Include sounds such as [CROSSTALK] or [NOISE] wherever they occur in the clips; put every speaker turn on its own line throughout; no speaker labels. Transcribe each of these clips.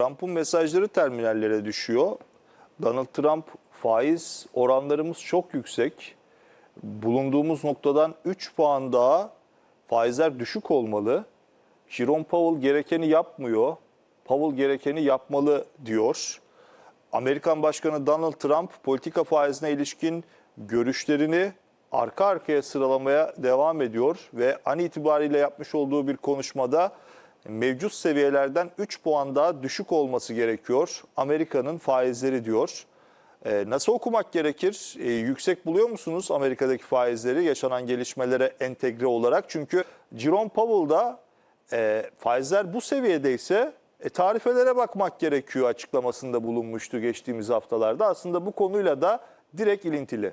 Trump'ın mesajları terminallere düşüyor. Donald Trump faiz oranlarımız çok yüksek. Bulunduğumuz noktadan 3 puan daha faizler düşük olmalı. Jerome Powell gerekeni yapmıyor. Powell gerekeni yapmalı diyor. Amerikan Başkanı Donald Trump politika faizine ilişkin görüşlerini arka arkaya sıralamaya devam ediyor ve an itibariyle yapmış olduğu bir konuşmada mevcut seviyelerden 3 puan daha düşük olması gerekiyor Amerika'nın faizleri diyor. Ee, nasıl okumak gerekir? Ee, yüksek buluyor musunuz Amerika'daki faizleri yaşanan gelişmelere entegre olarak? Çünkü Jerome Powell da e, faizler bu seviyedeyse e, tarifelere bakmak gerekiyor açıklamasında bulunmuştu geçtiğimiz haftalarda. Aslında bu konuyla da direkt ilintili.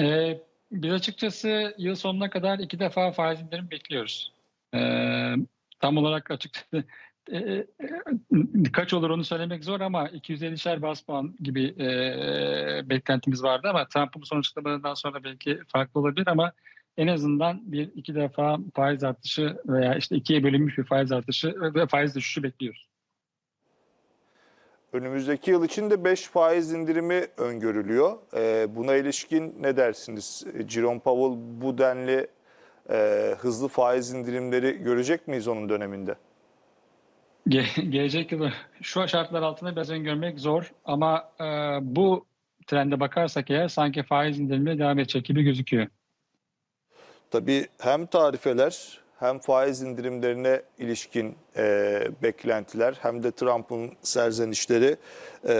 Ee, biz açıkçası yıl sonuna kadar iki defa faiz indirimi bekliyoruz. Ee, tam olarak açıkçası [LAUGHS] e, e, kaç olur onu söylemek zor ama 250'şer bas puan gibi e, beklentimiz vardı ama Trump'ın son açıklamalarından sonra belki farklı olabilir ama en azından bir iki defa faiz artışı veya işte ikiye bölünmüş bir faiz artışı ve faiz düşüşü bekliyoruz.
Önümüzdeki yıl için de 5 faiz indirimi öngörülüyor. Ee, buna ilişkin ne dersiniz? Jerome Powell bu denli e, hızlı faiz indirimleri görecek miyiz onun döneminde?
Ge- gelecek yıl şu şartlar altında biraz öngörmek zor ama e, bu trende bakarsak eğer sanki faiz indirimine devam edecek gibi gözüküyor.
Tabii hem tarifeler hem faiz indirimlerine ilişkin e, beklentiler hem de Trump'ın serzenişleri e,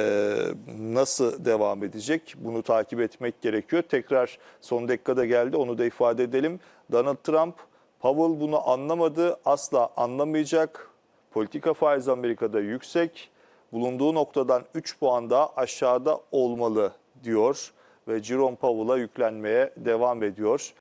nasıl devam edecek bunu takip etmek gerekiyor. Tekrar son dakikada geldi onu da ifade edelim. Donald Trump, Powell bunu anlamadı, asla anlamayacak. Politika faiz Amerika'da yüksek, bulunduğu noktadan 3 puan daha aşağıda olmalı diyor ve Jerome Powell'a yüklenmeye devam ediyor.